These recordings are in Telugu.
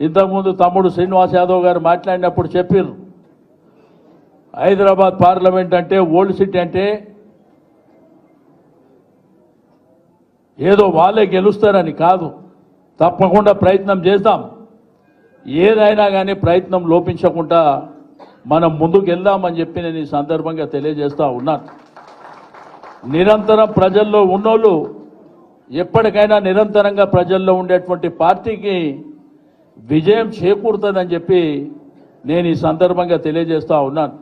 ఇంతకుముందు తమ్ముడు శ్రీనివాస్ యాదవ్ గారు మాట్లాడినప్పుడు చెప్పారు హైదరాబాద్ పార్లమెంట్ అంటే ఓల్డ్ సిటీ అంటే ఏదో వాళ్ళే గెలుస్తారని కాదు. తప్పకుండా ప్రయత్నం చేద్దాం ఏదైనా కానీ ప్రయత్నం లోపించకుండా మనం ముందుకు వెళ్దామని చెప్పి నేను ఈ సందర్భంగా తెలియజేస్తూ ఉన్నాను. నిరంతరం ప్రజల్లో ఉన్నోళ్ళు ఎప్పటికైనా నిరంతరంగా ప్రజల్లో ఉండేటువంటి పార్టీకి విజయం చేకూరుతుందని చెప్పి నేను ఈ సందర్భంగా తెలియజేస్తూ ఉన్నాను.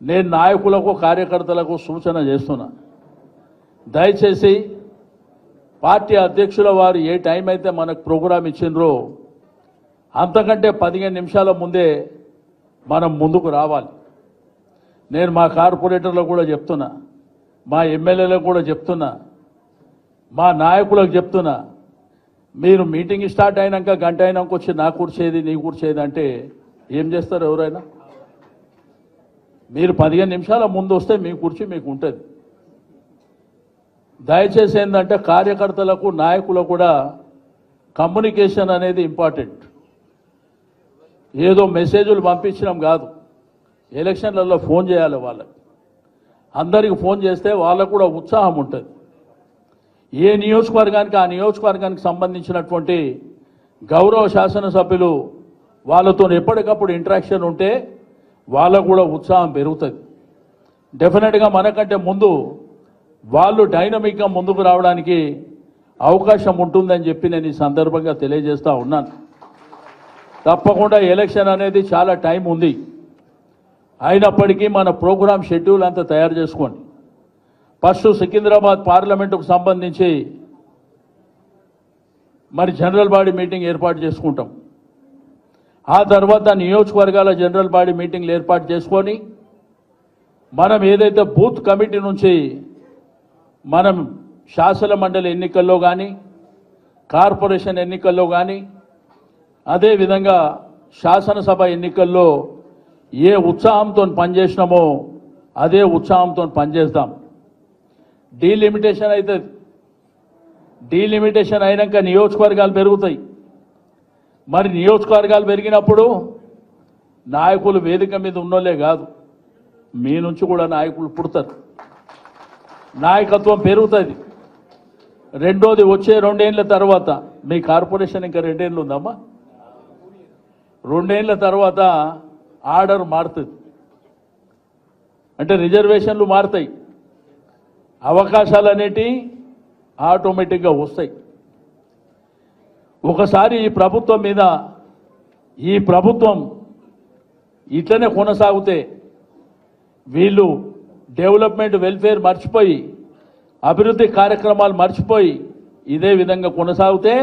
నేను నాయకులకు కార్యకర్తలకు సూచన చేస్తున్నా. దయచేసి పార్టీ అధ్యక్షుల వారు ఏ టైం అయితే మనకు ప్రోగ్రాం ఇచ్చిండ్రో అంతకంటే పదిహేను నిమిషాల ముందే మనం ముందుకు రావాలి. నేను మా కార్పొరేటర్లకు కూడా చెప్తున్నా మా ఎమ్మెల్యేలకు కూడా చెప్తున్నా మా నాయకులకు చెప్తున్నా మీరు మీటింగ్ స్టార్ట్ అయినాక గంట అయినాక వచ్చి నా కూర్చేది నీ కూర్చేది అంటే ఏం చేస్తారు ఎవరైనా? మీరు పదిహేను నిమిషాల ముందు వస్తే మీ కుర్చీ మీకు ఉంటుంది. దయచేసి ఏంటంటే కార్యకర్తలకు నాయకులకు కూడా కమ్యూనికేషన్ అనేది ఇంపార్టెంట్. ఏదో మెసేజ్లు పంపించడం కాదు. ఎలక్షన్లలో ఫోన్ చేయాలి వాళ్ళకి. అందరికి ఫోన్ చేస్తే వాళ్ళకు కూడా ఉత్సాహం ఉంటుంది. ఏ నియోజకవర్గానికి ఆ నియోజకవర్గానికి సంబంధించినటువంటి గౌరవ శాసనసభ్యులు వాళ్ళతో ఎప్పటికప్పుడు ఇంటరాక్షన్ ఉంటే వాళ్ళకు కూడా ఉత్సాహం పెరుగుతుంది. డెఫినెట్గా మనకంటే ముందు వాళ్ళు డైనమిక్గా ముందుకు రావడానికి అవకాశం ఉంటుందని చెప్పి నేను ఈ సందర్భంగా తెలియజేస్తూ ఉన్నాను. తప్పకుండా ఎలక్షన్ అనేది చాలా టైం ఉంది. అయినప్పటికీ మన ప్రోగ్రామ్ షెడ్యూల్ అంతా తయారు చేసుకోండి. ఫస్ట్ సికింద్రాబాద్ పార్లమెంటుకు సంబంధించి మరి జనరల్ బాడీ మీటింగ్ ఏర్పాటు చేసుకుంటాం. ఆ తర్వాత నియోజకవర్గాల జనరల్ బాడీ మీటింగ్లు ఏర్పాటు చేసుకొని మనం ఏదైతే బూత్ కమిటీ నుంచి మనం శాసన మండలి ఎన్నికల్లో కానీ కార్పొరేషన్ ఎన్నికల్లో కానీ అదేవిధంగా శాసనసభ ఎన్నికల్లో ఏ ఉత్సాహంతో పనిచేసినామో అదే ఉత్సాహంతో పనిచేస్తాం. డీలిమిటేషన్ అవుతుంది డీలిమిటేషన్ అయినాక నియోజకవర్గాలు పెరుగుతాయి. మరి నియోజకవర్గాలు పెరిగినప్పుడు నాయకులు వేదిక మీద ఉన్నోళ్ళే కాదు. మీ నుంచి కూడా నాయకులు పుడతారు. నాయకత్వం పెరుగుతుంది. రెండోది వచ్చే రెండేళ్ళ తర్వాత మీ కార్పొరేషన్ ఇంకా రెండేళ్ళు ఉందమ్మా? రెండేళ్ళ తర్వాత ఆర్డర్ మారుతుంది. అంటే రిజర్వేషన్లు మారుతాయి. అవకాశాలు అనేటివి ఆటోమేటిక్గా వస్తాయి. ఒకసారి ఈ ప్రభుత్వం మీద ఈ ప్రభుత్వం ఇట్లనే కొనసాగితే వీళ్ళు డెవలప్మెంట్ వెల్ఫేర్ మర్చిపోయి అభివృద్ధి కార్యక్రమాలు మర్చిపోయి ఇదే విధంగా కొనసాగితే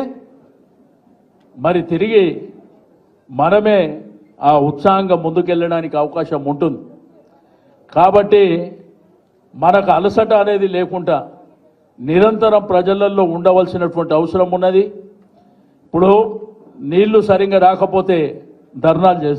మరి తిరిగి మనమే ఆ ఉత్సాహంగా ముందుకెళ్ళడానికి అవకాశం ఉంటుంది. కాబట్టి మనకు అలసట అనేది లేకుండా నిరంతరం ప్రజలలో ఉండవలసినటువంటి అవసరం ఉన్నది. ఇప్పుడు నీళ్ళు సరిగ్గా రాకపోతే ధర్నాలు చేస్తాం.